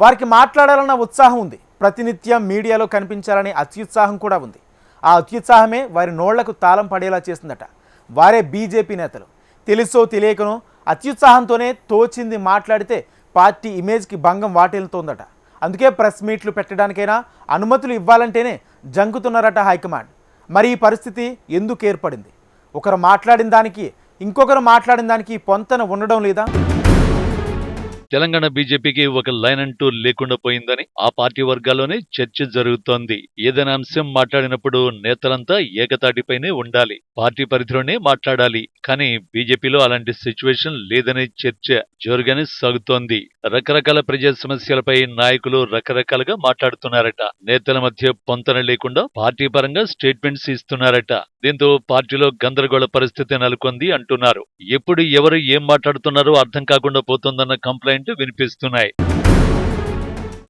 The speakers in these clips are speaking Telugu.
వారికి మాట్లాడాలన్న ఉత్సాహం ఉంది. ప్రతినిత్యం మీడియాలో కనిపించాలనే అత్యుత్సాహం కూడా ఉంది. ఆ అత్యుత్సాహమే వారి నోళ్ళకు తాళం పడేలా చేసిందట వారే బీజేపీ నేతలు. తెలుసో తెలియకనో అత్యుత్సాహంతోనే తోచింది మాట్లాడితే పార్టీ ఇమేజ్కి భంగం వాటిల్తోందట. అందుకే ప్రెస్ మీట్లు పెట్టడానికైనా అనుమతులు ఇవ్వాలంటేనే జంకుతున్నారట హైకమాండ్. మరి ఈ పరిస్థితి ఎందుకు ఏర్పడింది? ఒకరు మాట్లాడిన దానికి ఇంకొకరు మాట్లాడిన దానికి పొంతన ఉండడం లేదా? తెలంగాణ బీజేపీకి ఒక లైన్ అంటూ లేకుండా పోయిందని ఆ పార్టీ వర్గాల్లోనే చర్చ జరుగుతోంది. ఏదైనా అంశం మాట్లాడినప్పుడు నేతలంతా ఏకతాటిపైనే ఉండాలి. పార్టీ పరిధిలోనే మాట్లాడాలి. కానీ బీజేపీలో అలాంటి సిచ్యువేషన్ లేదనే చర్చ జోరుగానే సాగుతోంది. రకరకాల ప్రజా సమస్యలపై నాయకులు రకరకాలుగా మాట్లాడుతున్నారట. నేతల మధ్య పొంతన లేకుండా పార్టీ పరంగా స్టేట్మెంట్స్ ఇస్తున్నారట. దీంతో పార్టీలో గందరగోళ పరిస్థితి నెలకొంది అంటున్నారు. ఎప్పుడు ఎవరు ఏం మాట్లాడుతున్నారో అర్థం కాకుండా పోతోందన్న కంప్లైంట్ వినిపిస్తున్నాయి.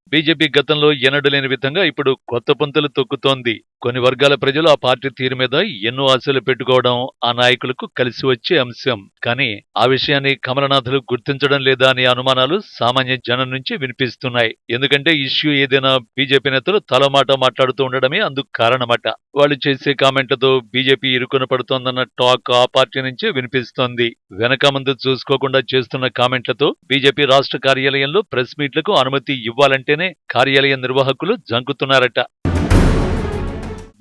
బీజేపీ గతంలో ఎన్నడూ లేని విధంగా ఇప్పుడు కొత్త పంతులు తొక్కుతోంది. కొన్ని వర్గాల ప్రజలు ఆ పార్టీ తీరు మీద ఎన్నో ఆశలు పెట్టుకోవడం ఆ నాయకులకు కలిసి వచ్చే అంశం. కానీ ఆ విషయాన్ని కమలనాథులు గుర్తించడం లేదా అనే అనుమానాలు సామాన్య జనం నుంచి వినిపిస్తున్నాయి. ఎందుకంటే ఇష్యూ ఏదైనా బీజేపీ నేతలు తలమాట మాట్లాడుతూ ఉండడమే అందుకు కారణమట. వాళ్ళు చేసే కామెంట్లతో బీజేపీ ఇరుకున పడుతోందన్న టాక్ ఆ పార్టీ నుంచే వినిపిస్తోంది. వెనక ముందు చూసుకోకుండా చేస్తున్న కామెంట్లతో బీజేపీ రాష్ట్ర కార్యాలయంలో ప్రెస్ మీట్లకు అనుమతి ఇవ్వాలంటేనే కార్యాలయ నిర్వాహకులు జంకుతున్నారట.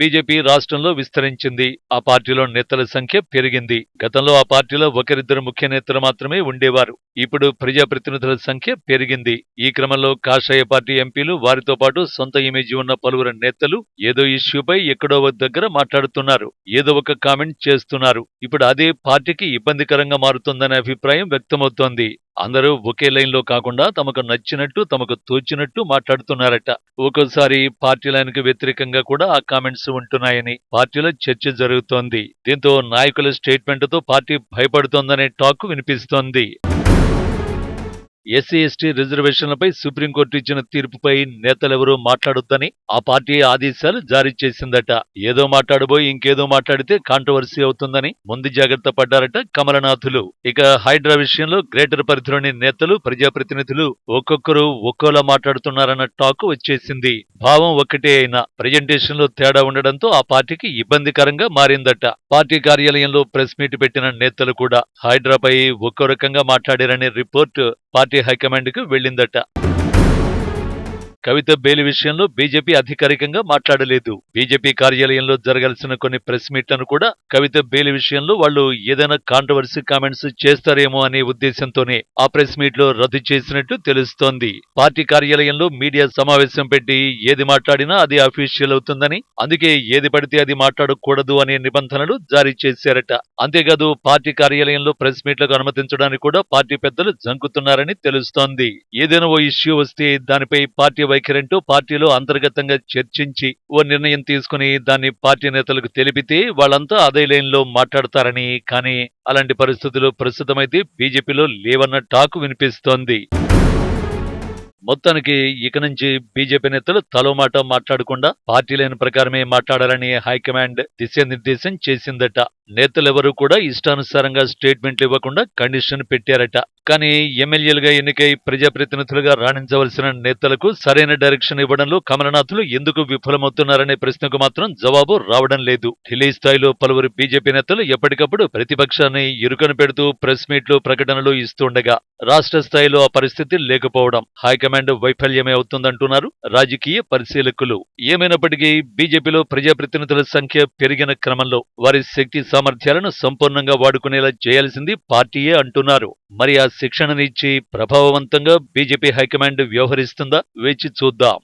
బీజేపీ రాష్ట్రంలో విస్తరించింది. ఆ పార్టీలో నేతల సంఖ్య పెరిగింది. గతంలో ఆ పార్టీలో ఒకరిద్దరు ముఖ్య నేతలు మాత్రమే ఉండేవారు. ఇప్పుడు ప్రజాప్రతినిధుల సంఖ్య పెరిగింది. ఈ క్రమంలో కాషాయ పార్టీ ఎంపీలు వారితో పాటు సొంత ఇమేజ్ ఉన్న పలువురు నేతలు ఏదో ఇష్యూపై ఎక్కడో దగ్గర మాట్లాడుతున్నారు. ఏదో ఒక కామెంట్ చేస్తున్నారు. ఇప్పుడు అదే పార్టీకి ఇబ్బందికరంగా మారుతుందనే అభిప్రాయం వ్యక్తమవుతోంది. అందరూ ఒకే లైన్లో కాకుండా తమకు నచ్చినట్టు తమకు తోచినట్టు మాట్లాడుతున్నారట. ఒక్కోసారి పార్టీ లైన్కి వ్యతిరేకంగా కూడా ఆ కామెంట్స్ ఉంటున్నాయని పార్టీలో చర్చ జరుగుతోంది. దీంతో నాయకుల స్టేట్మెంట్తో పార్టీ భయపడుతోందనే టాక్ వినిపిస్తోంది. ఎస్సీ ఎస్టీ రిజర్వేషన్లపై సుప్రీంకోర్టు ఇచ్చిన తీర్పుపై నేతలెవరూ మాట్లాడొద్దని ఆ పార్టీ ఆదేశాలు జారీ చేసిందట. ఏదో మాట్లాడబోయి ఇంకేదో మాట్లాడితే కాంట్రవర్సీ అవుతుందని ముందు జాగ్రత్త పడ్డారట కమలనాథులు. ఇక హైడ్రా విషయంలో గ్రేటర్ పరిధిలోని నేతలు ప్రజాప్రతినిధులు ఒక్కొక్కరు ఒక్కోలా మాట్లాడుతున్నారన్న టాక్ వచ్చేసింది. భావం ఒక్కటే అయినా ప్రజెంటేషన్లో తేడా ఉండడంతో ఆ పార్టీకి ఇబ్బందికరంగా మారిందట. పార్టీ కార్యాలయంలో ప్రెస్ మీట్ పెట్టిన నేతలు కూడా హైడ్రాపై ఒక్కో రకంగా మాట్లాడారనే రిపోర్ట్ పార్టీ హైకమాండ్కు వెళ్ళిందట. కవిత బెయిల్ విషయంలో బీజేపీ అధికారికంగా మాట్లాడలేదు. బీజేపీ కార్యాలయంలో జరగాల్సిన కొన్ని ప్రెస్ మీట్లను కూడా కవిత బెయిల్ విషయంలో వాళ్ళు ఏదైనా కాంట్రవర్సీ కామెంట్స్ చేస్తారేమో అనే ఉద్దేశంతోనే ఆ ప్రెస్ మీట్లో రద్దు చేసినట్టు తెలుస్తోంది. పార్టీ కార్యాలయంలో మీడియా సమావేశం పెట్టి ఏది మాట్లాడినా అది అఫీషియల్ అవుతుందని అందుకే ఏది పడితే అది మాట్లాడకూడదు అనే నిబంధనలు జారీ చేశారట. అంతేకాదు పార్టీ కార్యాలయంలో ప్రెస్ మీట్లకు అనుమతించడానికి కూడా పార్టీ పెద్దలు జంకుతున్నారని తెలుస్తోంది. ఏదైనా ఓ ఇష్యూ వస్తే దానిపై పార్టీ వైఖరంటూ పార్టీలో అంతర్గతంగా చర్చించి ఓ నిర్ణయం తీసుకుని దాన్ని పార్టీ నేతలకు తెలిపితే వాళ్ళంతా అదే లైన్లో మాట్లాడతారని. కానీ అలాంటి పరిస్థితులు ప్రస్తుతమైతే బీజేపీలో లేవన్న టాక్ వినిపిస్తోంది. మొత్తానికి ఇక నుంచి బీజేపీ నేతలు తలో మాట మాట్లాడకుండా పార్టీ లైన్ ప్రకారమే మాట్లాడాలని హైకమాండ్ దిశానిర్దేశం చేసిందట. నేతలెవరూ కూడా ఇష్టానుసారంగా స్టేట్మెంట్లు ఇవ్వకుండా కండిషన్ పెట్టారట. కానీ ఎమ్మెల్యేలుగా ఎన్నికై ప్రజాప్రతినిధులుగా రాణించవలసిన నేతలకు సరైన డైరెక్షన్ ఇవ్వడంలో కమలనాథులు ఎందుకు విఫలమవుతున్నారనే ప్రశ్నకు మాత్రం జవాబు రావడం లేదు. ఢిల్లీ స్థాయిలో పలువురు బీజేపీ నేతలు ఎప్పటికప్పుడు ప్రతిపక్షాన్ని ఇరుకను పెడుతూ ప్రెస్ మీట్లు ప్రకటనలు ఇస్తుండగా రాష్ట్ర స్థాయిలో ఆ పరిస్థితి లేకపోవడం హైకమాండ్ వైఫల్యమే అవుతుందంటున్నారు రాజకీయ పరిశీలకులు. ఏమైనప్పటికీ బీజేపీలో ప్రజాప్రతినిధుల సంఖ్య పెరిగిన క్రమంలో వారి శక్తి సామర్థ్యాలను సంపూర్ణంగా వాడుకునేలా చేయాల్సింది పార్టీయే అంటున్నారు. మరి ఆ శిక్షణనిచ్చి ప్రభావవంతంగా బీజేపీ హైకమాండ్ వ్యవహరిస్తుందా? వేచి చూద్దాం.